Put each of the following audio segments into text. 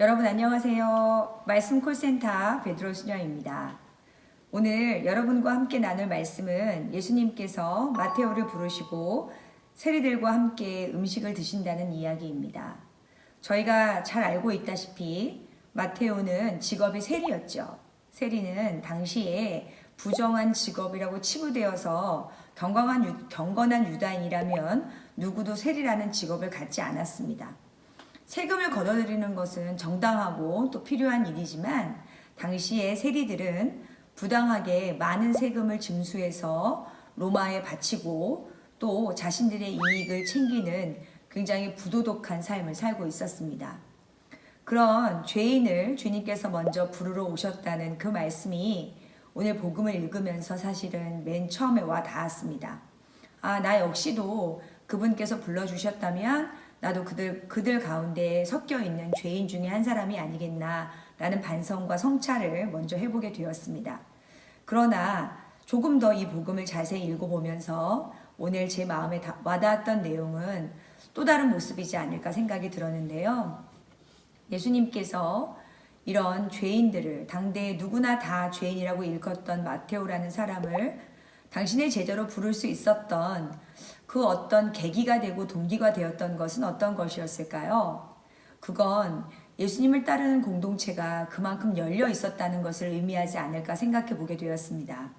여러분 안녕하세요. 말씀 콜센터 베드로 수녀입니다. 오늘 여러분과 함께 나눌 말씀은 예수님께서 마테오를 부르시고 세리들과 함께 음식을 드신다는 이야기입니다. 저희가 잘 알고 있다시피 마테오는 직업이 세리였죠. 세리는 당시에 부정한 직업이라고 치부되어서 경건한, 유, 경건한 유다인이라면 누구도 세리라는 직업을 갖지 않았습니다. 세금을 걷어들이는 것은 정당하고 또 필요한 일이지만 당시의 세리들은 부당하게 많은 세금을 징수해서 로마에 바치고 또 자신들의 이익을 챙기는 굉장히 부도덕한 삶을 살고 있었습니다. 그런 죄인을 주님께서 먼저 부르러 오셨다는 그 말씀이 오늘 복음을 읽으면서 사실은 맨 처음에 와 닿았습니다. 아, 나 역시도 그분께서 불러주셨다면 나도 그들, 그들 가운데 섞여 있는 죄인 중에 한 사람이 아니겠나 라는 반성과 성찰을 먼저 해보게 되었습니다. 그러나 조금 더 이 복음을 자세히 읽어보면서 오늘 제 마음에 다- 와닿았던 내용은 또 다른 모습이지 않을까 생각이 들었는데요. 예수님께서 이런 죄인들을 당대에 누구나 다 죄인이라고 일컫던 마테오라는 사람을 당신의 제자로 부를 수 있었던 그 어떤 계기가 되고 동기가 되었던 것은 어떤 것이었을까요? 그건 예수님을 따르는 공동체가 그만큼 열려 있었다는 것을 의미하지 않을까 생각해 보게 되었습니다.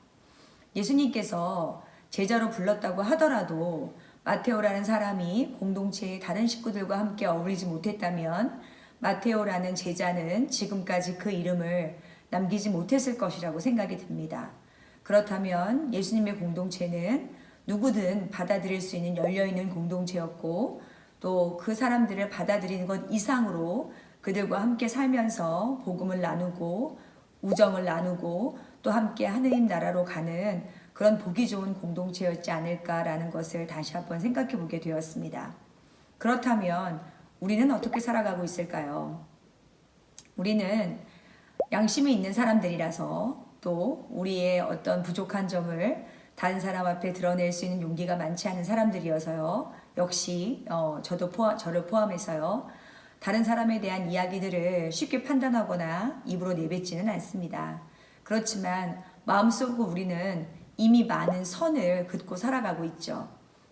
예수님께서 제자로 불렀다고 하더라도 마테오라는 사람이 공동체의 다른 식구들과 함께 어울리지 못했다면 마테오라는 제자는 지금까지 그 이름을 남기지 못했을 것이라고 생각이 듭니다. 그렇다면 예수님의 공동체는 누구든 받아들일 수 있는 열려있는 공동체였고 또 그 사람들을 받아들이는 것 이상으로 그들과 함께 살면서 복음을 나누고 우정을 나누고 또 함께 하느님 나라로 가는 그런 보기 좋은 공동체였지 않을까라는 것을 다시 한번 생각해 보게 되었습니다. 그렇다면 우리는 어떻게 살아가고 있을까요? 우리는 양심이 있는 사람들이라서 또 우리의 어떤 부족한 점을 다른 사람 앞에 드러낼 수 있는 용기가 많지 않은 사람들이어서요. 역시 어, 저도 포함, 저를 포함해서요. 다른 사람에 대한 이야기들을 쉽게 판단하거나 입으로 내뱉지는 않습니다. 그렇지만 마음속으로 우리는 이미 많은 선을 긋고 살아가고 있죠.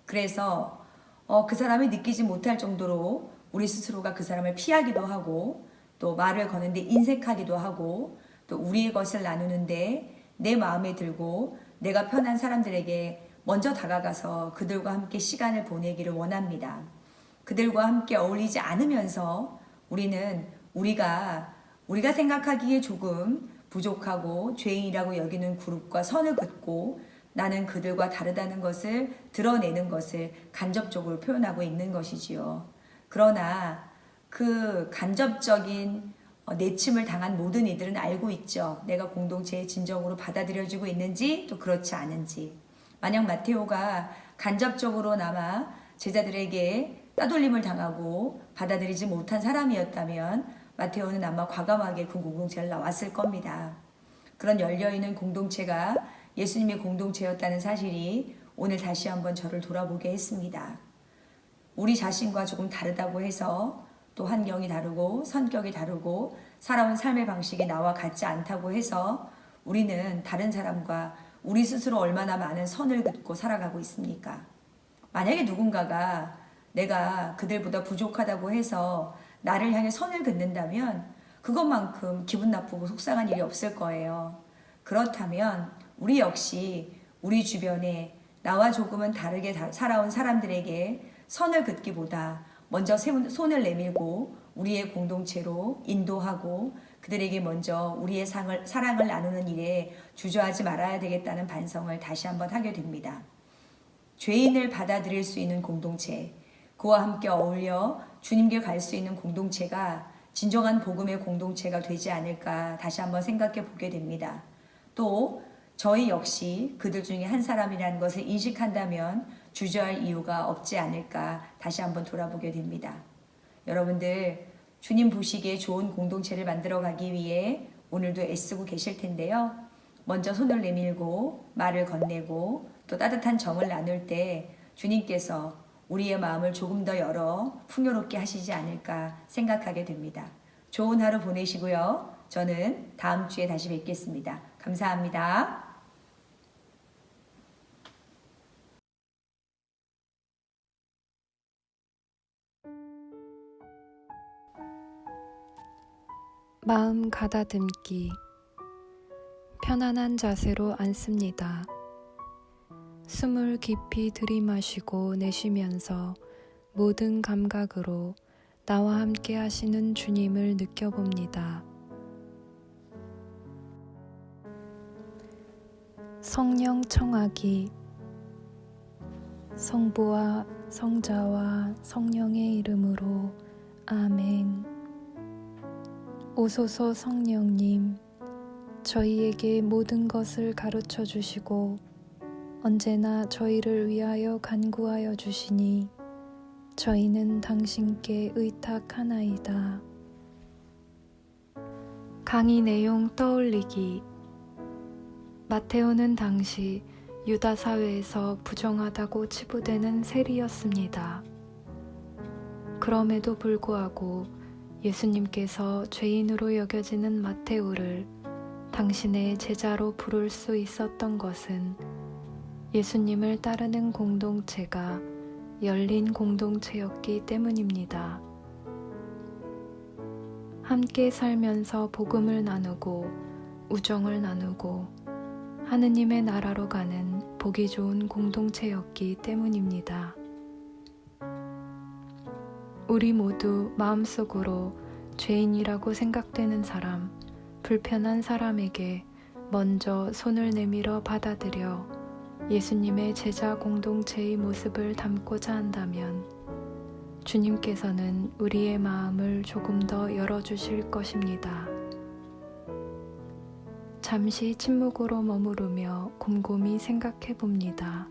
그래서 어, 그 사람이 느끼지 못할 정도로 우리 스스로가 그 사람을 피하기도 하고 또 말을 거는데 인색하기도 하고 또 우리의 것을 나누는데 내 마음에 들고 내가 편한 사람들에게 먼저 다가가서 그들과 함께 시간을 보내기를 원합니다. 그들과 함께 어울리지 않으면서 우리는 우리가 우리가 생각하기에 조금 부족하고 죄인이라고 여기는 그룹과 선을 긋고 나는 그들과 다르다는 것을 드러내는 것을 간접적으로 표현하고 있는 것이지요. 그러나 그 간접적인 어, 내침을 당한 모든 이들은 알고 있죠. 내가 공동체에 진정으로 받아들여지고 있는지 또 그렇지 않은지. 만약 마테오가 간접적으로나마 제자들에게 따돌림을 당하고 받아들이지 못한 사람이었다면 마테오는 아마 과감하게 그 공동체를 나왔을 겁니다. 그런 열려있는 공동체가 예수님의 공동체였다는 사실이 오늘 다시 한번 저를 돌아보게 했습니다. 우리 자신과 조금 다르다고 해서 또 환경이 다르고 성격이 다르고 살아온 삶의 방식이 나와 같지 않다고 해서 우리는 다른 사람과 우리 스스로 얼마나 많은 선을 긋고 살아가고 있습니까? 만약에 누군가가 내가 그들보다 부족하다고 해서 나를 향해 선을 긋는다면 그것만큼 기분 나쁘고 속상한 일이 없을 거예요. 그렇다면 우리 역시 우리 주변에 나와 조금은 다르게 다- 살아온 사람들에게 선을 긋기보다 먼저 세- 손을 내밀고 우리의 공동체로 인도하고 그들에게 먼저 우리의 상을, 사랑을 나누는 일에 주저하지 말아야 되겠다는 반성을 다시 한번 하게 됩니다. 죄인을 받아들일 수 있는 공동체, 그와 함께 어울려 주님께 갈 수 있는 공동체가 진정한 복음의 공동체가 되지 않을까 다시 한번 생각해 보게 됩니다. 또 저희 역시 그들 중에 한 사람이라는 것을 인식한다면 주저할 이유가 없지 않을까 다시 한번 돌아보게 됩니다. 여러분들 주님 보시기에 좋은 공동체를 만들어 가기 위해 오늘도 애쓰고 계실 텐데요. 먼저 손을 내밀고 말을 건네고 또 따뜻한 정을 나눌 때 주님께서 우리의 마음을 조금 더 열어 풍요롭게 하시지 않을까 생각하게 됩니다. 좋은 하루 보내시고요. 저는 다음 주에 다시 뵙겠습니다. 감사합니다. 마음 가다듬기 편안한 자세로 앉습니다. 숨을 깊이 들이마시고 내쉬면서 모든 감각으로 나와 함께 하시는 주님을 느껴봅니다. 성령 청하기 성부와 성자와 성령의 이름으로 아멘. 오소서 성령님, 저희에게 모든 것을 가르쳐 주시고 언제나 저희를 위하여 간구하여 주시니 저희는 당신께 의탁하나이다. 강의 내용 떠올리기 마테오는 당시 유다 사회에서 부정하다고 치부되는 세리였습니다. 그럼에도 불구하고 예수님께서 죄인으로 여겨지는 마테오를 당신의 제자로 부를 수 있었던 것은 예수님을 따르는 공동체가 열린 공동체였기 때문입니다. 함께 살면서 복음을 나누고 우정을 나누고 하느님의 나라로 가는 보기 좋은 공동체였기 때문입니다. 우리 모두 마음속으로 죄인이라고 생각되는 사람, 불편한 사람에게 먼저 손을 내밀어 받아들여 예수님의 제자 공동체의 모습을 담고자 한다면 주님께서는 우리의 마음을 조금 더 열어주실 것입니다. 잠시 침묵으로 머무르며 곰곰이 생각해 봅니다.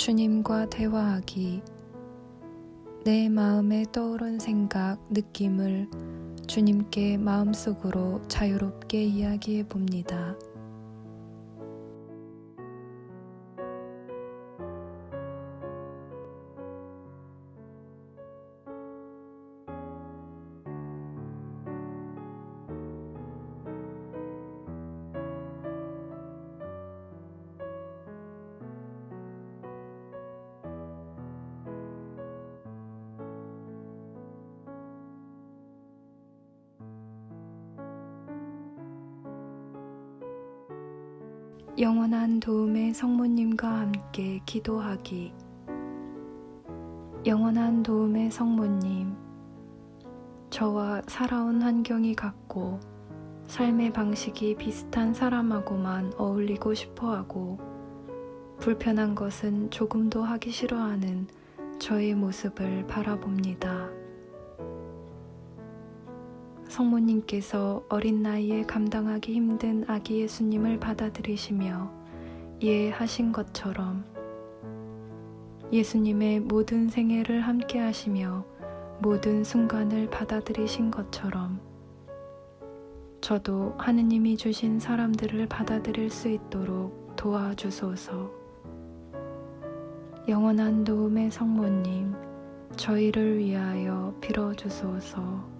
주님과 대화하기. 내 마음에 떠오른 생각, 느낌을 주님께 마음속으로 자유롭게 이야기해 봅니다. 영원한 도움의 성모님과 함께 기도하기. 영원한 도움의 성모님, 저와 살아온 환경이 같고 삶의 방식이 비슷한 사람하고만 어울리고 싶어 하고 불편한 것은 조금도 하기 싫어하는 저의 모습을 바라봅니다. 성모님께서 어린 나이에 감당하기 힘든 아기 예수님을 받아들이시며 이해하신 것처럼 예수님의 모든 생애를 함께 하시며 모든 순간을 받아들이신 것처럼 저도 하느님이 주신 사람들을 받아들일 수 있도록 도와주소서. 영원한 도움의 성모님, 저희를 위하여 빌어주소서.